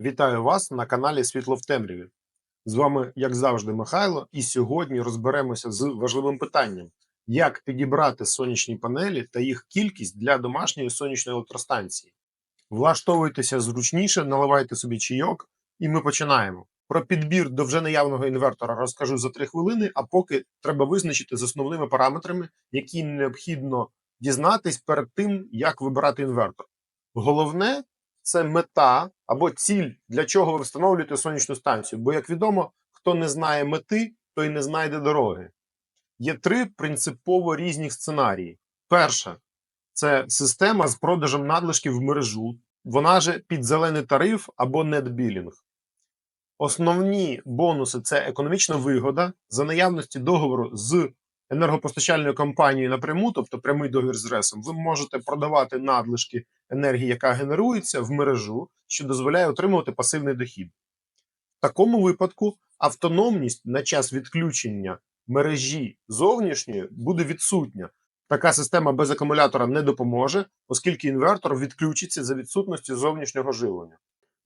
Вітаю вас на каналі Світло в темряві. З вами, як завжди, Михайло, і сьогодні розберемося з важливим питанням: як підібрати сонячні панелі та їх кількість для домашньої сонячної електростанції. Влаштовуйтеся зручніше, наливайте собі чайок, і ми починаємо. Про підбір до вже наявного інвертора розкажу за 3 хвилини, а поки треба визначити з основними параметрами, які необхідно дізнатись перед тим, як вибирати інвертор. Головне це мета або ціль, для чого ви встановлюєте сонячну станцію. Бо, як відомо, хто не знає мети, той не знайде дороги. Є три принципово різні сценарії. Перша це система з продажем надлишків в мережу, вона же під зелений тариф або нетбілінг. Основні бонуси це економічна вигода за наявності договору з енергопостачальною компанією напряму, тобто прямий договір з РЕСом, ви можете продавати надлишки енергії, яка генерується в мережу, що дозволяє отримувати пасивний дохід. В такому випадку автономність на час відключення мережі зовнішньої буде відсутня. Така система без акумулятора не допоможе, оскільки інвертор відключиться за відсутності зовнішнього живлення.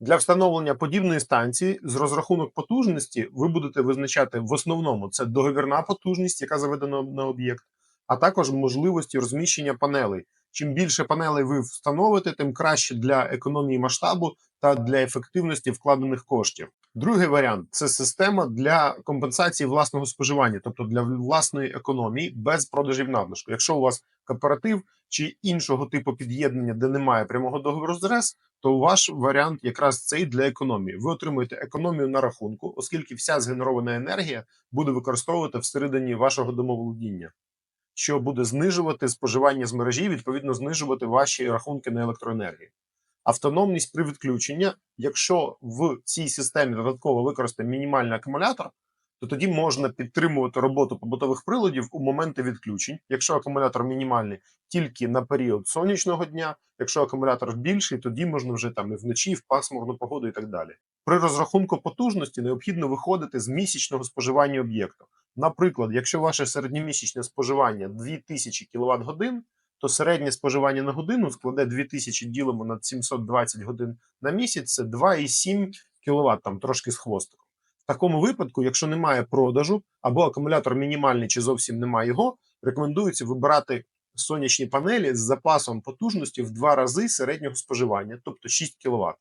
Для встановлення подібної станції з розрахунок потужності ви будете визначати в основному це договірна потужність, яка заведена на об'єкт, а також можливості розміщення панелей. Чим більше панелей ви встановите, тим краще для економії масштабу та для ефективності вкладених коштів. Другий варіант це система для компенсації власного споживання, тобто для власної економії без продажів надлишку. Якщо у вас кооператив чи іншого типу під'єднання, де немає прямого договору з РЕС, то ваш варіант якраз цей для економії. Ви отримуєте економію на рахунку, оскільки вся згенерована енергія буде використовувати всередині вашого домоволодіння, що буде знижувати споживання з мережі, відповідно, знижувати ваші рахунки на електроенергію. Автономність при відключенні, якщо в цій системі додатково використати мінімальний акумулятор, то тоді можна підтримувати роботу побутових приладів у моменти відключень, якщо акумулятор мінімальний тільки на період сонячного дня. Якщо акумулятор більший, тоді можна вже там і вночі, і в пасмурну погоду і так далі. При розрахунку потужності необхідно виходити з місячного споживання об'єкту. Наприклад, якщо ваше середньомісячне споживання 2000 кВт годин, то середнє споживання на годину складе 2000 ділимо на 720 годин на місяць, це 2,7 кВт, там трошки з хвостиком. В такому випадку, якщо немає продажу або акумулятор мінімальний чи зовсім немає його, рекомендується вибирати сонячні панелі з запасом потужності в два рази середнього споживання, тобто 6 кВт.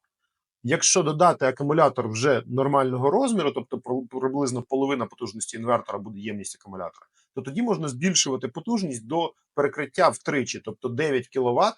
Якщо додати акумулятор вже нормального розміру, тобто приблизно половина потужності інвертора буде ємність акумулятора, то тоді можна збільшувати потужність до перекриття втричі, тобто 9 кВт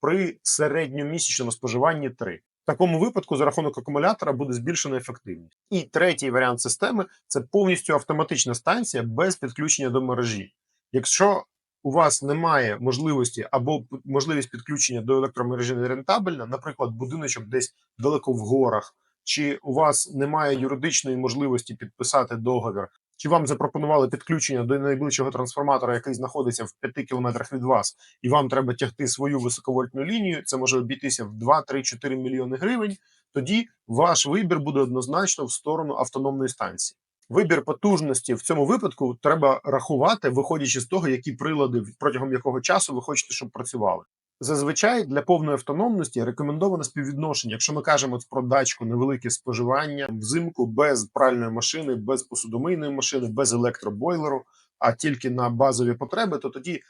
при середньомісячному споживанні 3. В такому випадку за рахунок акумулятора буде збільшена ефективність. І третій варіант системи це повністю автоматична станція без підключення до мережі. Якщо у вас немає можливості або можливість підключення до електромережі не рентабельна, наприклад, будиночок десь далеко в горах, чи у вас немає юридичної можливості підписати договір, чи вам запропонували підключення до найближчого трансформатора, який знаходиться в 5 кілометрах від вас, і вам треба тягти свою високовольтну лінію, це може обійтися в 2, 3, 4 мільйони гривень. Тоді ваш вибір буде однозначно в сторону автономної станції. Вибір потужності в цьому випадку треба рахувати, виходячи з того, які прилади протягом якого часу ви хочете, щоб працювали. Зазвичай для повної автономності рекомендоване співвідношення. Якщо ми кажемо про дачку невелике споживання взимку без пральної машини, без посудомийної машини, без електробойлеру, а тільки на базові потреби, то тоді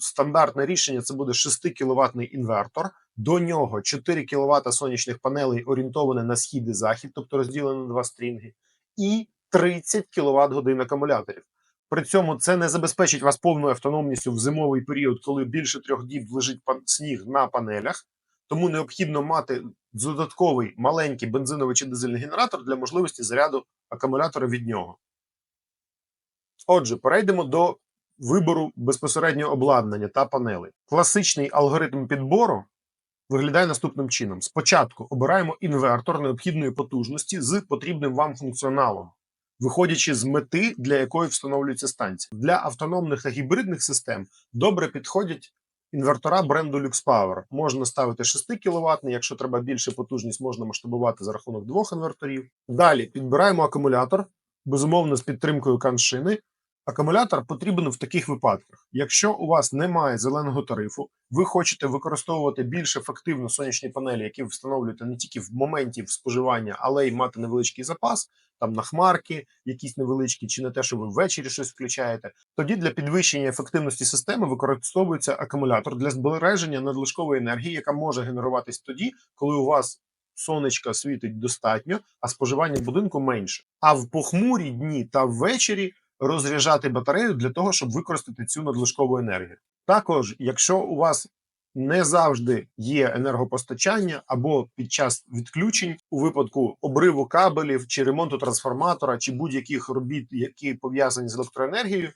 стандартне рішення це буде 6 кВт інвертор. До нього 4 кВт сонячних панелей орієнтовані на схід і захід, тобто розділені на два стрінги, і 30 кВт годин акумуляторів. При цьому це не забезпечить вас повною автономністю в зимовий період, коли більше трьох діб лежить сніг на панелях. Тому необхідно мати додатковий маленький бензиновий чи дизельний генератор для можливості заряду акумулятора від нього. Отже, перейдемо до вибору безпосереднього обладнання та панелей. Класичний алгоритм підбору виглядає наступним чином: спочатку обираємо інвертор необхідної потужності з потрібним вам функціоналом виходячи з мети, для якої встановлюється станція. Для автономних та гібридних систем добре підходять інвертора бренду LuxPower. Можна ставити 6 кВт, якщо треба більше потужність, можна масштабувати за рахунок двох інверторів. Далі підбираємо акумулятор, безумовно, з підтримкою каншини. Акумулятор потрібен в таких випадках. Якщо у вас немає зеленого тарифу, ви хочете використовувати більш ефективно сонячні панелі, які ви встановлюєте не тільки в моменті споживання, але й мати невеличкий запас, там на хмарки, якісь невеличкі, чи не те, що ви ввечері щось включаєте. Тоді для підвищення ефективності системи використовується акумулятор для збереження надлишкової енергії, яка може генеруватись тоді, коли у вас сонечка світить достатньо, а споживання будинку менше. А в похмурі дні та ввечері розряджати батарею для того, щоб використати цю надлишкову енергію. Також, якщо у вас не завжди є енергопостачання, або під час відключень у випадку обриву кабелів чи ремонту трансформатора, чи будь-яких робіт, які пов'язані з електроенергією.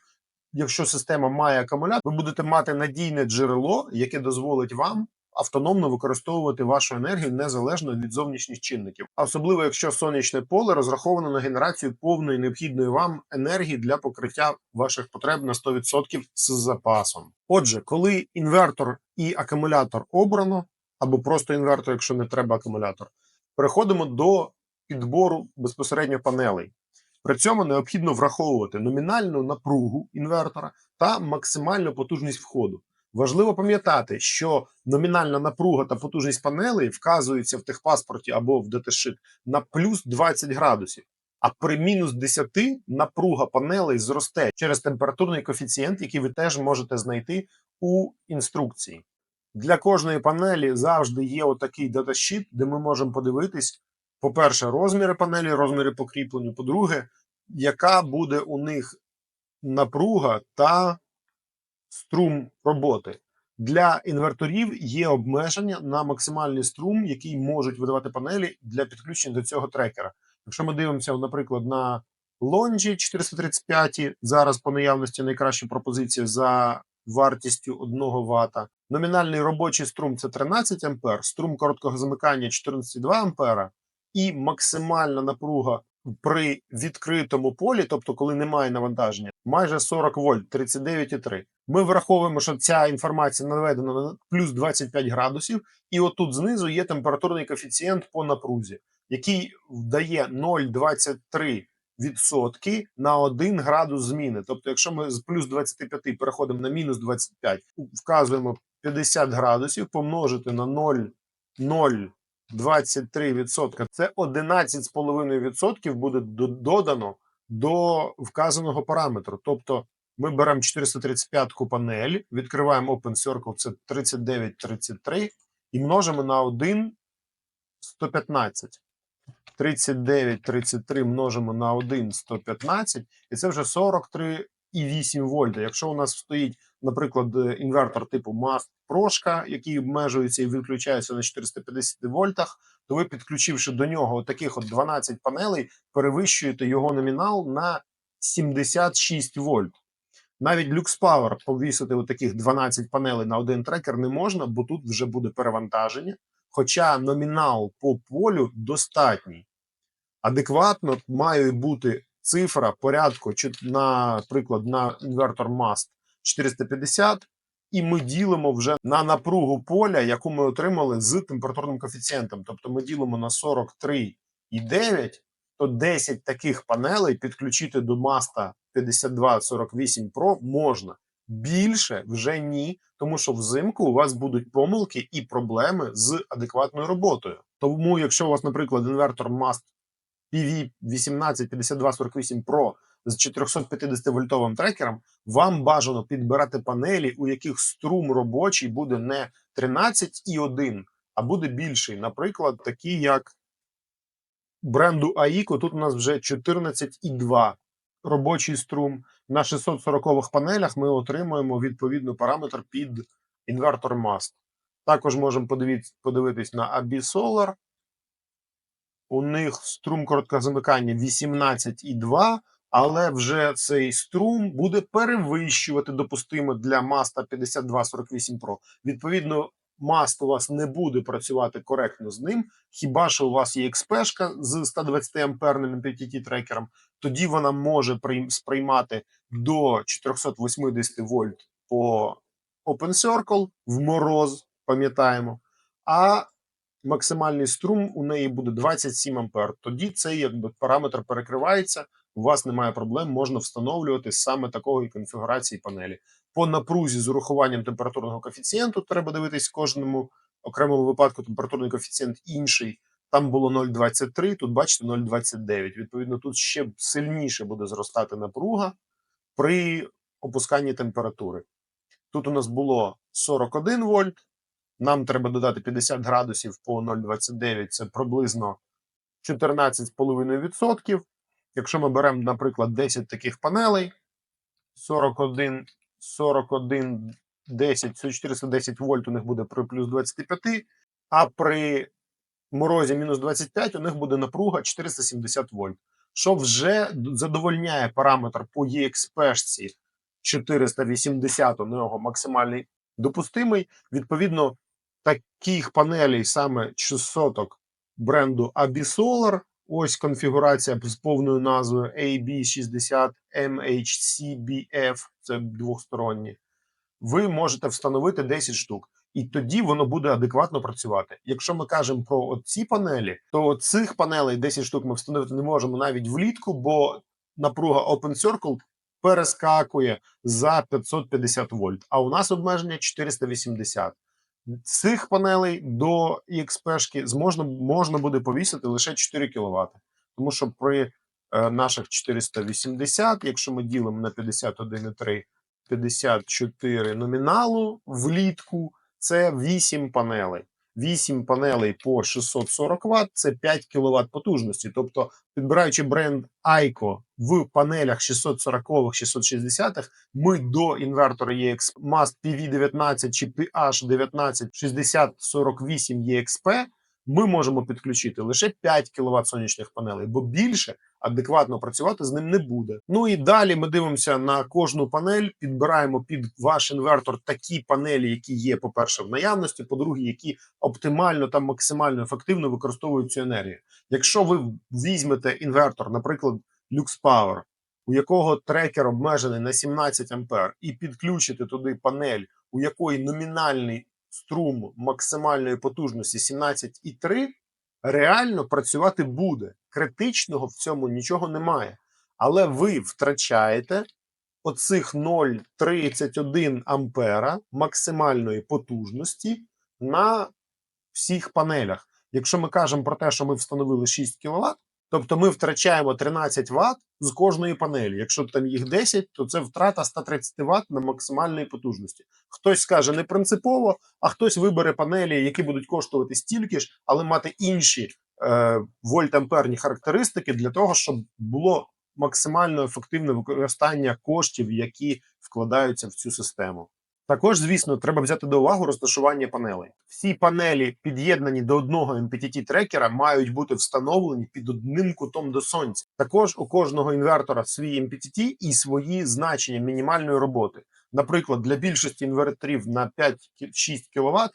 Якщо система має акумулятор, ви будете мати надійне джерело, яке дозволить вам автономно використовувати вашу енергію незалежно від зовнішніх чинників, особливо якщо сонячне поле розраховано на генерацію повної необхідної вам енергії для покриття ваших потреб на 100% з запасом. Отже, коли інвертор і акумулятор обрано, або просто інвертор, якщо не треба акумулятор, переходимо до підбору безпосередньо панелей. При цьому необхідно враховувати номінальну напругу інвертора та максимальну потужність входу. Важливо пам'ятати, що номінальна напруга та потужність панелей вказуються в техпаспорті або в даташит на плюс 20 градусів. А при мінус 10 напруга панелей зросте через температурний коефіцієнт, який ви теж можете знайти у інструкції. Для кожної панелі завжди є отакий даташіт, де ми можемо подивитись, по-перше, розміри панелі, розміри покріплення. По-друге, яка буде у них напруга та струм роботи. Для інверторів є обмеження на максимальний струм, який можуть видавати панелі для підключення до цього трекера. Якщо ми дивимося, наприклад, на лонжі 435, зараз по наявності найкраща пропозиція за вартістю 1 Вт. Номінальний робочий струм це 13 А, струм короткого замикання 14,2 А, і максимальна напруга при відкритому полі, тобто коли немає навантаження, майже 40 вольт, 39,3. Ми враховуємо, що ця інформація наведена на плюс 25 градусів, і отут знизу є температурний коефіцієнт по напрузі, який дає 0,23 відсотки на 1 градус зміни. Тобто, якщо ми з плюс 25 переходимо на мінус 25, вказуємо 50 градусів, помножити на 0,023%, це 11,5% буде додано до вказаного параметру. Тобто ми беремо 435-ку панель, відкриваємо Open Circle, це 3933, і множимо на 1 115. 39,33 множимо на 1 115, і це вже 43,8 вольта. Якщо у нас стоїть, наприклад, інвертор типу Mast Прошка, який обмежується і виключається на 450 вольтах, то ви, підключивши до нього таких от 12 панелей, перевищуєте його номінал на 76 вольт. Навіть LuxPower повісити таких 12 панелей на один трекер не можна, бо тут вже буде перевантаження. Хоча номінал по полю достатній. Адекватно має бути цифра порядку, наприклад, на інвертор MAST 450, і ми ділимо вже на напругу поля, яку ми отримали з температурним коефіцієнтом. Тобто ми ділимо на 43,9, то 10 таких панелей підключити до маста 5248 Pro можна. Більше вже ні, тому що взимку у вас будуть помилки і проблеми з адекватною роботою. Тому, якщо у вас, наприклад, інвертор Mast PV 185248 Pro з 450 вольтовим трекером, вам бажано підбирати панелі, у яких струм робочий буде не 13,1, а буде більший. Наприклад, такі як бренду AICO, тут у нас вже 14,2 робочий струм. На 640 панелях ми отримуємо відповідний параметр під інвертор MAST. Також можемо подивитись, на AB Solar. У них струм короткого замикання 18,2, але вже цей струм буде перевищувати допустимо для Маста 5248 Pro. Відповідно, маст у вас не буде працювати коректно з ним. Хіба що у вас є XP з 120 амперним MPPT трекером, тоді вона може сприймати до 480 вольт по Open Circle в мороз, пам'ятаємо. А максимальний струм у неї буде 27 ампер. Тоді цей якби параметр перекривається, у вас немає проблем, можна встановлювати саме такої конфігурації панелі. По напрузі з урахуванням температурного коефіцієнту треба дивитись кожному окремому випадку температурний коефіцієнт інший. Там було 0,23, тут бачите 0,29. Відповідно, тут ще сильніше буде зростати напруга при опусканні температури. Тут у нас було 41 вольт. Нам треба додати 50 градусів по 0,29, це приблизно 14,5%. Якщо ми беремо, наприклад, 10 таких панелей, 41, 41, 10, 410 вольт у них буде при плюс 25, а при морозі мінус 25 у них буде напруга 470 вольт, що вже задовольняє параметр по EXP 480 у нього максимальний допустимий. Відповідно, таких панелей саме 600 бренду Abisolar, ось конфігурація з повною назвою AB60 MHCBF, це двосторонні, ви можете встановити 10 штук. І тоді воно буде адекватно працювати. Якщо ми кажемо про ці панелі, то цих панелей 10 штук ми встановити не можемо навіть влітку, бо напруга Open Circle перескакує за 550 вольт, а у нас обмеження 480. Цих панелей до XP зможна, можна буде повісити лише 4 кВт. Тому що при е, наших 480, якщо ми ділимо на 51,3, 54 номіналу влітку, це 8 панелей. 8 панелей по 640 Вт це 5 кВт потужності. Тобто, підбираючи бренд Айко в панелях 640 660 ми до інвертора EXP MAST PV19 чи PH19 6048 EXP ми можемо підключити лише 5 кВт сонячних панелей, бо більше адекватно працювати з ним не буде. Ну і далі ми дивимося на кожну панель, підбираємо під ваш інвертор такі панелі, які є, по-перше, в наявності, по-друге, які оптимально та максимально ефективно використовують цю енергію. Якщо ви візьмете інвертор, наприклад, LuxPower, у якого трекер обмежений на 17 ампер, і підключите туди панель, у якої номінальний струм максимальної потужності 17,3, реально працювати буде. Критичного в цьому нічого немає. Але ви втрачаєте оцих 0,31 ампера максимальної потужності на всіх панелях. Якщо ми кажемо про те, що ми встановили 6 кВт, тобто ми втрачаємо 13 Вт з кожної панелі. Якщо там їх 10, то це втрата 130 Вт на максимальної потужності. Хтось скаже не принципово, а хтось вибере панелі, які будуть коштувати стільки ж, але мати інші е, вольтамперні характеристики для того, щоб було максимально ефективне використання коштів, які вкладаються в цю систему. Також, звісно, треба взяти до уваги розташування панелей. Всі панелі, під'єднані до одного MPTT трекера, мають бути встановлені під одним кутом до сонця. Також у кожного інвертора свій MPTT і свої значення мінімальної роботи. Наприклад, для більшості інверторів на 5-6 кВт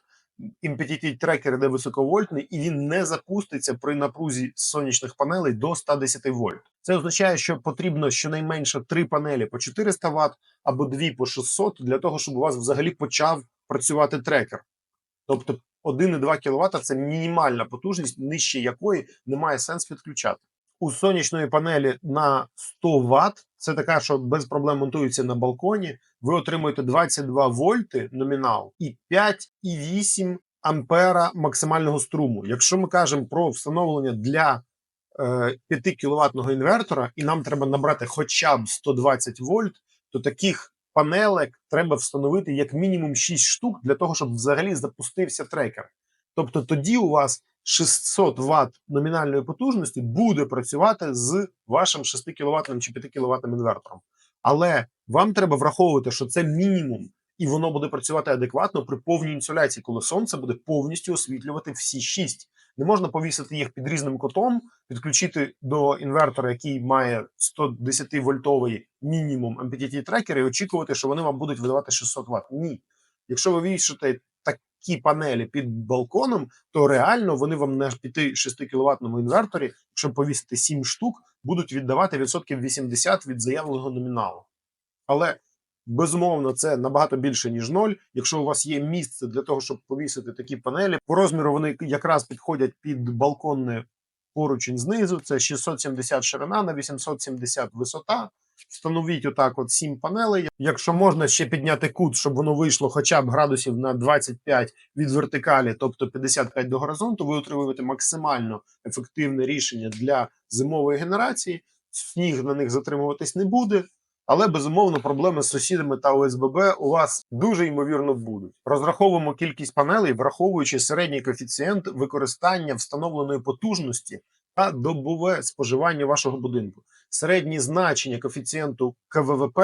MPTT трекер іде високовольтний і він не запуститься при напрузі сонячних панелей до 110 вольт. Це означає, що потрібно щонайменше 3 панелі по 400 Вт або 2 по 600 для того, щоб у вас взагалі почав працювати трекер. Тобто 1,2 кВт це мінімальна потужність, нижче якої немає сенс підключати. У сонячної панелі на 100 Вт, це така, що без проблем монтується на балконі. Ви отримуєте 22 вольти номінал і 5,8 ампера максимального струму. Якщо ми кажемо про встановлення для е, 5 кВт інвертора, і нам треба набрати хоча б 120 вольт, то таких панелек треба встановити як мінімум 6 штук для того, щоб взагалі запустився трекер. Тобто тоді у вас 600 Вт номінальної потужності буде працювати з вашим 6 кВт чи 5 кВт інвертором. Але вам треба враховувати, що це мінімум, і воно буде працювати адекватно при повній інсоляції, коли сонце буде повністю освітлювати всі 6. Не можна повісити їх під різним котом, підключити до інвертора, який має 110 вольтовий мінімум MPTT трекер, і очікувати, що вони вам будуть видавати 600 Вт. Ні. Якщо ви вішаєте такі панелі під балконом, то реально вони вам на 5-6 кВт інверторі, якщо повісити 7 штук, будуть віддавати відсотків 80 від заявленого номіналу. Але безумовно це набагато більше ніж ноль. Якщо у вас є місце для того, щоб повісити такі панелі, по розміру вони якраз підходять під балконне поручень знизу. Це 670 ширина на 870 висота. Встановіть отак от 7 панелей. Якщо можна ще підняти кут, щоб воно вийшло хоча б градусів на 25 від вертикалі, тобто 55 до горизонту, ви отримуєте максимально ефективне рішення для зимової генерації. Сніг на них затримуватись не буде. Але безумовно проблеми з сусідами та ОСББ у вас дуже ймовірно будуть. Розраховуємо кількість панелей, враховуючи середній коефіцієнт використання встановленої потужності та добове споживання вашого будинку. Середні значення коефіцієнту КВВП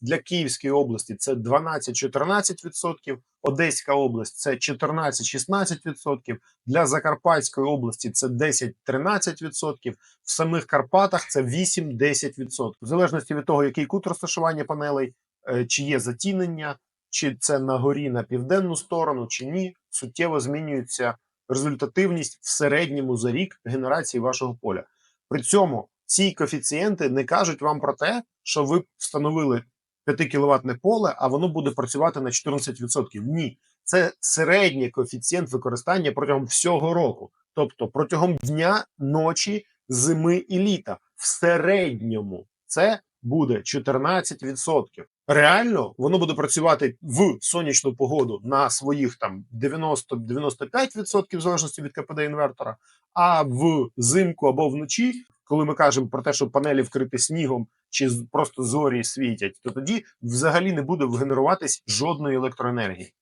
для Київської області це 12-14%, Одеська область це 14-16%, для Закарпатської області це 10-13%, в самих Карпатах це 8-10%. В залежності від того, який кут розташування панелей, е, чи є затінення, чи це на горі на південну сторону, чи ні, суттєво змінюється результативність в середньому за рік генерації вашого поля. При цьому ці коефіцієнти не кажуть вам про те, що ви встановили 5 кіловатне поле, а воно буде працювати на 14%. Ні, це середній коефіцієнт використання протягом всього року, тобто протягом дня, ночі, зими і літа. В середньому це буде 14%. Реально воно буде працювати в сонячну погоду на своїх там 90-95% в залежності від КПД інвертора. А в зимку або вночі, коли ми кажемо про те, що панелі вкриті снігом чи просто зорі світять, то тоді взагалі не буде генеруватись жодної електроенергії.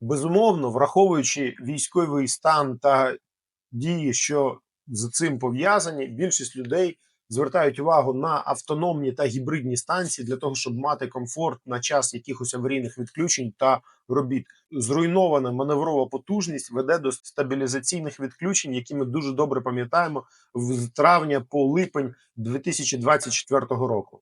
Безумовно, враховуючи військовий стан та дії, що з цим пов'язані, більшість людей звертають увагу на автономні та гібридні станції для того, щоб мати комфорт на час якихось аварійних відключень та робіт. Зруйнована маневрова потужність веде до стабілізаційних відключень, які ми дуже добре пам'ятаємо з травня по липень 2024 року.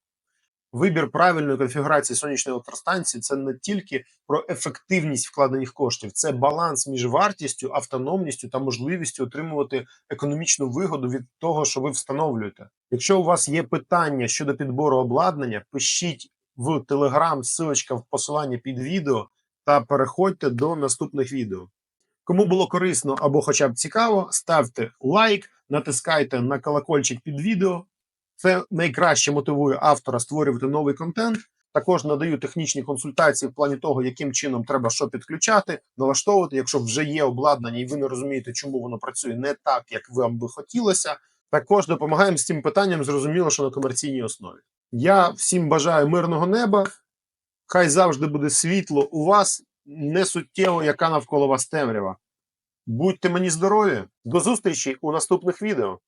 Вибір правильної конфігурації сонячної електростанції це не тільки про ефективність вкладених коштів, це баланс між вартістю, автономністю та можливістю отримувати економічну вигоду від того, що ви встановлюєте. Якщо у вас є питання щодо підбору обладнання, пишіть в Telegram, ссылочка в посиланні під відео, та переходьте до наступних відео. Кому було корисно або хоча б цікаво, ставте лайк, натискайте на колокольчик під відео. Це найкраще мотивує автора створювати новий контент. Також надаю технічні консультації в плані того, яким чином треба що підключати, налаштовувати, якщо вже є обладнання, і ви не розумієте, чому воно працює не так, як вам би хотілося. Також допомагаємо з цим питанням, зрозуміло, що на комерційній основі. Я всім бажаю мирного неба. Хай завжди буде світло у вас, не суттєво, яка навколо вас темрява. Будьте мені здорові! До зустрічі у наступних відео.